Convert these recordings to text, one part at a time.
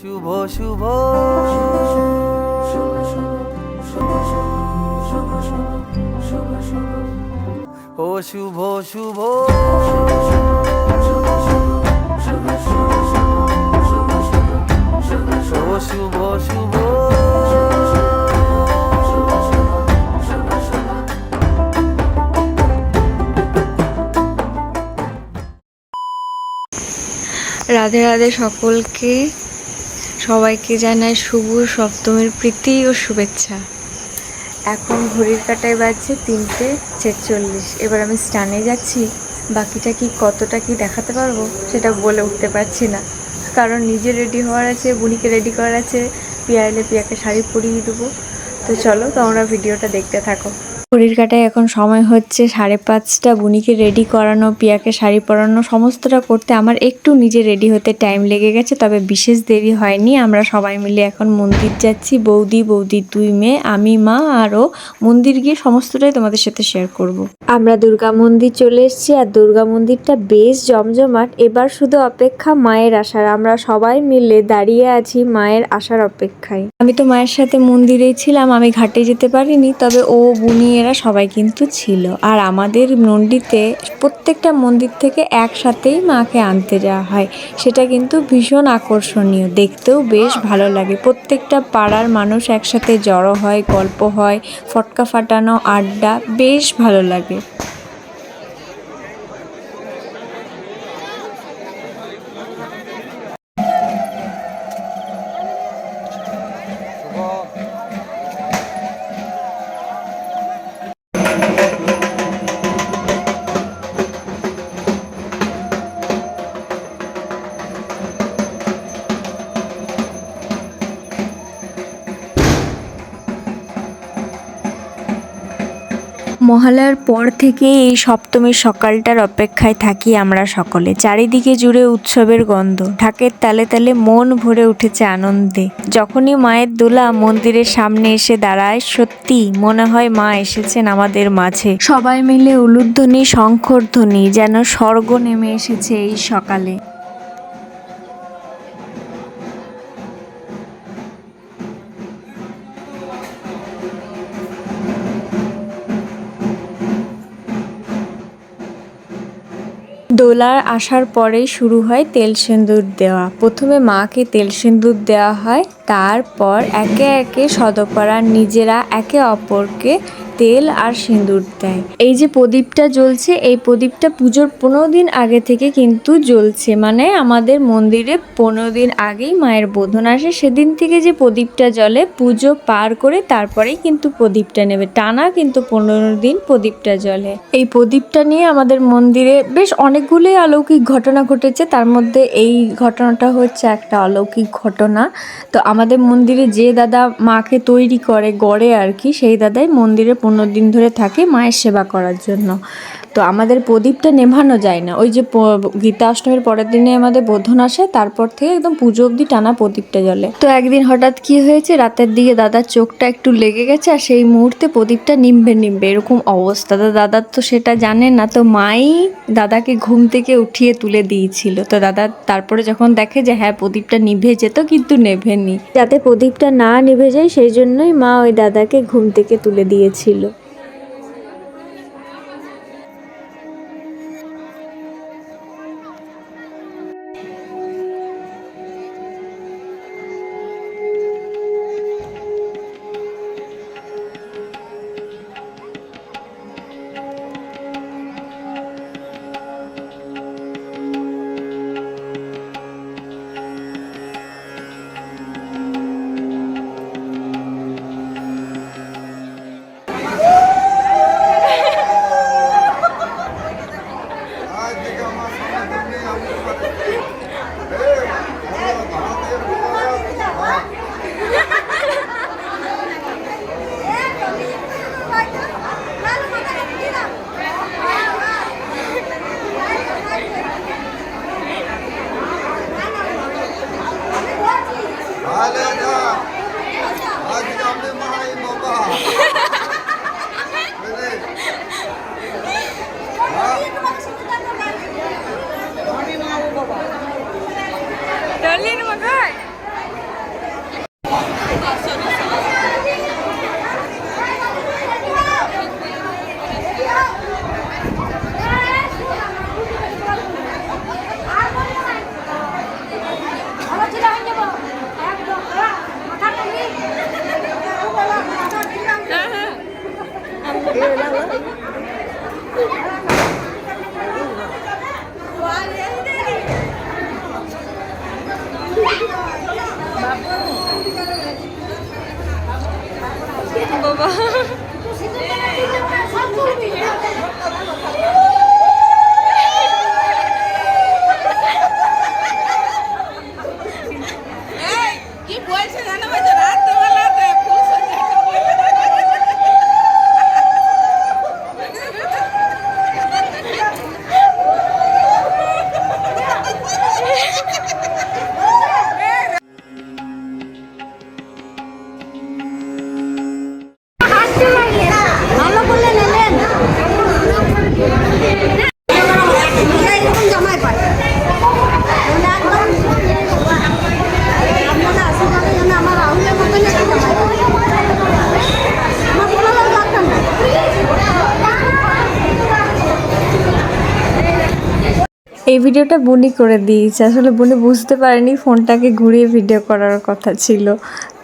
শুভ শুভ। ও শুভ শুভ। শুভ শুভ। রাধে রাধে সকলকে। সবাইকে জানাই শুভ সপ্তমীর প্রীতি ও শুভেচ্ছা। এখন ঘড়ির কাটায় বাজছে তিনটে ছেচল্লিশ। এবার আমি স্টানে যাচ্ছি। বাকিটা কি কতটা কি দেখাতে পারব সেটা বলে উঠতে পারছি না। কারণ নিজে রেডি হওয়ার আছে, বুনিকে রেডি করার আছে পিয়া এলে পিয়াকে শাড়ি পরিয়ে দেবো। তো চলো তোমরা ভিডিওটা দেখতে থাকো। ঘড়ির কাটায় এখন সময় হচ্ছে সাড়ে পাঁচটা। বুনিকে রেডি করানো, পিয়াকে শাড়ি পরানো, সমস্তটা করতে আমার একটু নিজে রেডি হতে টাইম লেগে গেছে, তবে বিশেষ দেরি হয়নি। আমরা সবাই মিলে এখন মন্দির যাচ্ছি। বৌদি বৌদির দুই মেয়ে, আমি, মা আরও মন্দির গিয়ে সমস্তটাই তোমাদের সাথে শেয়ার করব। আমরা দুর্গা মন্দির চলে এসেছি, আর দুর্গা মন্দিরটা বেশ জমজমাট। এবার শুধু অপেক্ষা মায়ের আসার। আমরা সবাই মিলে দাঁড়িয়ে আছি মায়ের আসার অপেক্ষায়। আমি তো মায়ের সাথে মন্দিরেই ছিলাম, আমি ঘাটে যেতে পারিনি, তবে ও, বুনি এরা সবাই কিন্তু ছিল। আর আমাদের মন্দিরতে প্রত্যেকটা মন্দির থেকে একসাথেই মাকে আনতে যাওয়া হয়। সেটা কিন্তু ভীষণ আকর্ষণীয়। দেখতেও বেশ ভালো লাগে। প্রত্যেকটা পাড়ার মানুষ একসাথে জড়ো হয়, গল্প হয়, ফটকা ফাটানো, আড্ডা, বেশ ভালো লাগে। মহালয়ার পর থেকে এই সপ্তমীর সকালটার অপেক্ষায় থাকি আমরা সকলে। চারিদিকে জুড়ে উৎসবের গন্ধ। ঢাকের তালে তালে মন ভরে উঠেছে আনন্দে। যখনই মায়ের দোলা মন্দিরের সামনে এসে দাঁড়ায়, সত্যি মনে হয় মা এসেছেন আমাদের মাঝে। সবাই মিলে উলুধ্বনি, শঙ্খধ্বনি যেন স্বর্গ নেমে এসেছে এই সকালে। দোলার আসার পরেই শুরু হয় তেল সেন্দুর দেওয়া। প্রথমে মাকে তেল সেন্দুর দেওয়া হয়, তারপর একে একে সদপাড়ার নিজেরা একে অপরকে তেল আর সিঁদুর দেয়। এই যে প্রদীপটা জ্বলছে, এই প্রদীপটা পুজোর পনেরো দিন আগে থেকে কিন্তু জ্বলছে। মানে আমাদের মন্দিরে পনেরো দিন আগেই মায়ের বোধন আসে। সেদিন থেকে যে প্রদীপটা জ্বলে, পুজো পার করে তারপরেই কিন্তু প্রদীপটা নেবে। টানা কিন্তু পনেরো দিন প্রদীপটা জ্বলে। এই প্রদীপটা নিয়ে আমাদের মন্দিরে বেশ অনেকগুলোই অলৌকিক ঘটনা ঘটেছে। তার মধ্যে এই ঘটনাটা হচ্ছে একটা অলৌকিক ঘটনা। তো আমাদের মন্দিরে যে দাদা মাকে তৈরি করে গড়ে আর কি, সেই দাদাই মন্দিরে পনেরো দিন ধরে থাকে মায়ের সেবা করার জন্য। তো আমাদের প্রদীপটা নেভানো যায় না। ওই যে গীতা অষ্টমীর পরের দিনে আমাদের বোধন আসে, তারপর থেকে একদম পুজো অবধি টানা প্রদীপটা জ্বলে। তো একদিন হঠাৎ কি হয়েছে, রাতের দিকে দাদার চোখটা একটু লেগে গেছে আর সেই মুহূর্তে প্রদীপটা নিমবে নিমবে, এরকম অবস্থা। তো দাদার তো সেটা জানে না, তো মাই দাদাকে ঘুম থেকে উঠিয়ে তুলে দিয়েছিল। তো দাদা তারপরে যখন দেখে যে হ্যাঁ প্রদীপটা নিভে যেত কিন্তু নেভেনি। যাতে প্রদীপটা না নিভে যায়, সেই জন্যই মা ওই দাদাকে ঘুম থেকে তুলে দিয়েছিল। বাবা এই ভিডিওটা বনি করে দিয়েছে। আসলে বুনি বুঝতে পারেনি ফোনটাকে ঘুরিয়ে ভিডিও করার কথা ছিল।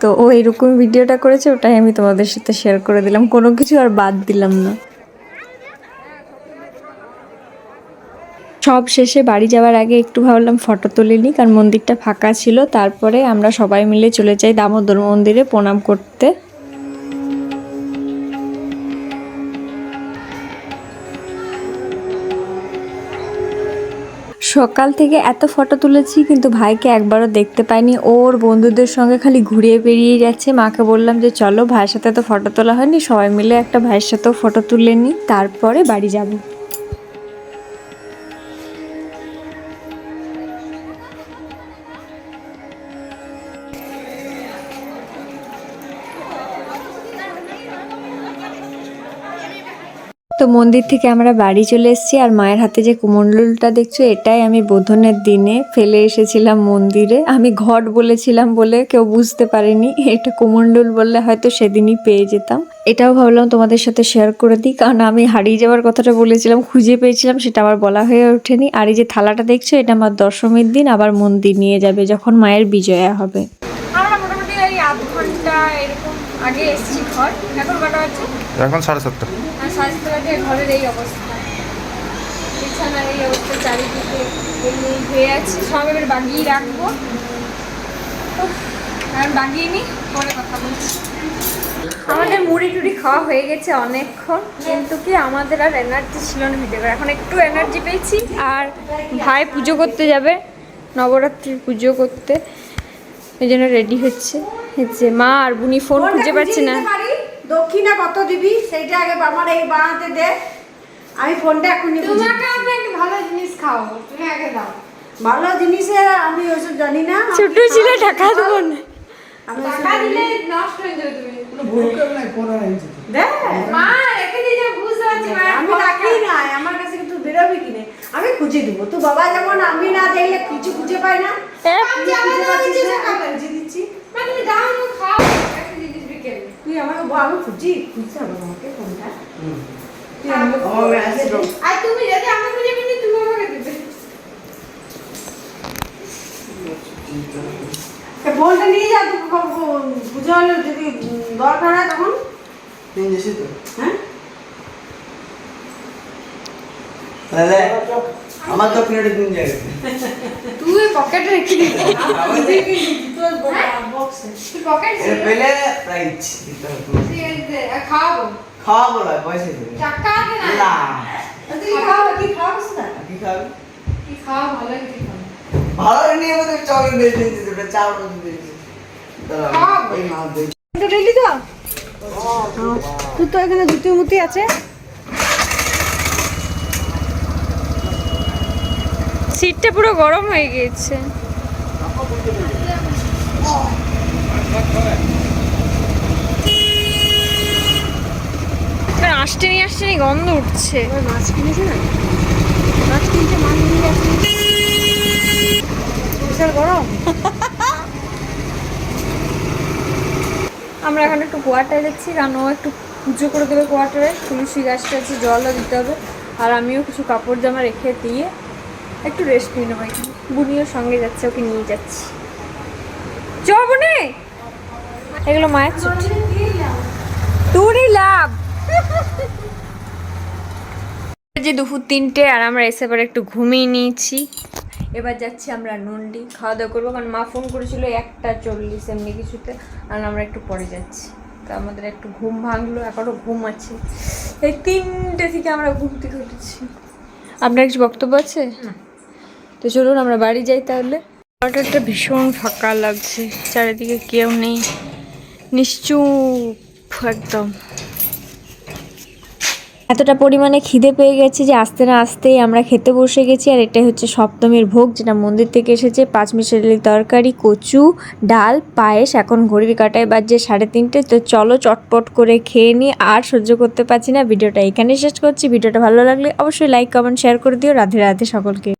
তো ও এরকম ভিডিওটা করেছে, ওটাই আমি তোমাদের সাথে শেয়ার করে দিলাম। কোনো কিছু আর বাদ দিলাম না। সব শেষে বাড়ি যাওয়ার আগে একটু ভাবলাম ফটো তুলে নিই, কারণ মন্দিরটা ফাঁকা ছিল। তারপরে আমরা সবাই মিলে চলে যাই দামোদর মন্দিরে প্রণাম করতে। সকাল থেকে এত ফটো তুলেছি, কিন্তু ভাইকে একবারও দেখতে পাইনি। ওর বন্ধুদের সঙ্গে খালি ঘুরিয়ে বেরিয়ে যাচ্ছে মাকে বললাম যে, চলো, ভাইয়ের সাথে তো ফটো তোলা হয়নি। সবাই মিলে একটা ভাইয়ের সাথেও ফটো তুলে নিই। তারপরে বাড়ি যাব। তো মন্দির থেকে আমরা বাড়ি চলে এসেছি আর মায়ের হাতে যে কুমন্ডলটা দেখছ এটাই আমি বোধনের দিনে ফেলে এসেছিলাম মন্দিরে। আমি ঘট বলেছিলাম বলে কেউ বুঝতে পারেনি এটা কুমন্ডল বললে হয়তো সেদিনই পেয়ে যেতাম। এটাও ভাবলাম তোমাদের সাথে শেয়ার করে দিই কারণ আমি হারিয়ে যাওয়ার কথাটা বলেছিলাম খুঁজে পেয়েছিলাম সেটা আমার বলা হয়ে ওঠেনি। আর এই যে থালাটা দেখছ এটা আমার দশমীর দিন আবার মন্দির নিয়ে যাবে যখন মায়ের বিজয়া হবে। মোটামুটি আধ ঘণ্টা এরকম আগে এসেছি ঘর এখন কটা হচ্ছে এখন সাড়ে সাতটা। সাড়ে ঘরের এই অবস্থা। বিছানার এই অবস্থা চারিদিকে এই হয়ে আছে। সব এবার বাগিয়ে রাখব। আর বাগিয়ে নিই পরে কথা বলছি। আমাদের মুড়ি টুড়ি খাওয়া হয়ে গেছে অনেকক্ষণ কিন্তু কি আমাদের আর এনার্জি ছিল না ভিডিও করার। এখন একটু এনার্জি পেয়েছি আর ভাই পুজো করতে যাবে নবরাত্রির পুজো করতে। এই জন্য রেডি হচ্ছে। হচ্ছে মা আর বুনি ফোন খুঁজে পাচ্ছে না। দক্ষিণা কত দিবি? সেইটা আগে আমার এই বানাতে দে। আমি ফোনটা এখনই তোমাকে আমি একটা ভালো জিনিস খাওয়াবো তুমি আগে দাও। ভালো জিনিসের আমি ওইসব জানি না। ছোট ছিল টাকা দেবো না। আমি টাকা দিলে নষ্ট হয়ে যাবে তুমি। দেখ মা রেখে দিয়ে যাও বুঝতে পারছি মা আমি রাখি নাই আমার কাছে কিন্তু বেরোবি কিনে। আমি খুঁজে দিব। তো বাবা যেমন আমি না দেখলে কিছু খুঁজে পাই না তুই খুঁজে পাচ্ছিস না, আমি খুঁজে দিচ্ছি মা তুমি দাও আমি খাও একটা জিনিস বিকেলে তুই আমাকে বল, আমি খুঁজি খুঁজতে হবে আমাকে ফোনটা তুই আমাকে বল, আসে দে। আর তুমি যদি আমাকে খুঁজে পেতে তুমি আমাকে দেবে। ফোনটা নিয়ে যা তুই ক- ক- যদি দরকার হয় তখন? হ্যাঁ? তাহলে আমার তো দিন যাবে তুই পকেটে রেখে দিবি। পেলে প্রাইজ দিতে হবে। খাওয়াবো? খাওয়া বলো পয়সা দেবে। টাকা না? না। তুই খাওয়া কি খাওয়াস না কি খাবে কি খাওয়া ভালো কিছু ভালো নিয়ে আমাদের চকলেট দিয়ে দিয়েছি দুটো চাউল দিয়েছি খাওয়াবো। এই মাছ দিয়ে তো রেডি তো? তুই তো এখানে জুতি মুতি আছে। সিটটা পুরো গরম হয়ে গিয়েছে। আসতে নিয়ে আসতে নিয়ে গন্ধ উঠছে। মাছ কিনেছে না? মাছ কিনতে মাছ নিয়ে আসছে। বিশাল গরম? আমরা এখন একটু কোয়ার্টারে যাচ্ছি। কারণ একটু পুজো করে দেবে কোয়াটারে তুলসী গাছটা আছে জলও দিতে হবে। আর আমিও কিছু কাপড় জামা রেখে দিয়ে একটু রেস্ট নিয়ে নেব। বুনিও সঙ্গে যাচ্ছে ওকে নিয়ে যাচ্ছি। চ বুনি! এগুলো মায়ের ছুটি তোরই লাভ। যে দুপুর তিনটে আর আমরা এসে পরে একটু ঘুমিয়ে নিয়েছি। এবার যাচ্ছি আমরা নন্ডি খাওয়া দাওয়া করব কারণ মা ফোন করেছিল একটা চল্লিশ এমনি কিছুতে আর আমরা একটু পরে যাচ্ছি। তো আমাদের একটু ঘুম ভাঙলো এখনও ঘুম আছে। এই তিনটে থেকে আমরা ঘুম থেকে উঠেছি। আপনার কিছু বক্তব্য আছে? তো চলুন আমরা বাড়ি যাই তাহলে। কোয়ার্টারটা ভীষণ ফাঁকা লাগছে চারিদিকে কেউ নেই। নিশ্চুপ, একদম। এতটা পরিমাণে খিদে পেয়ে গেছে যে আস্তে না আসতেই আমরা খেতে বসে গেছি, আর এটাই হচ্ছে সপ্তমীর ভোগ, যেটা মন্দির থেকে এসেছে। পাঁচ মিশালি তরকারি, কচু, ডাল, পায়েস, এখন ঘড়ির কাটায় বাজছে সাড়ে তিনটে। তো চলো চটপট করে খেয়ে নিই, আর সহ্য করতে পারছি না। ভিডিওটা এখানে শেষ করছি। ভিডিওটা ভালো লাগলে অবশ্যই লাইক কমেন্ট শেয়ার করে দিও। রাধে রাধে সকলকে।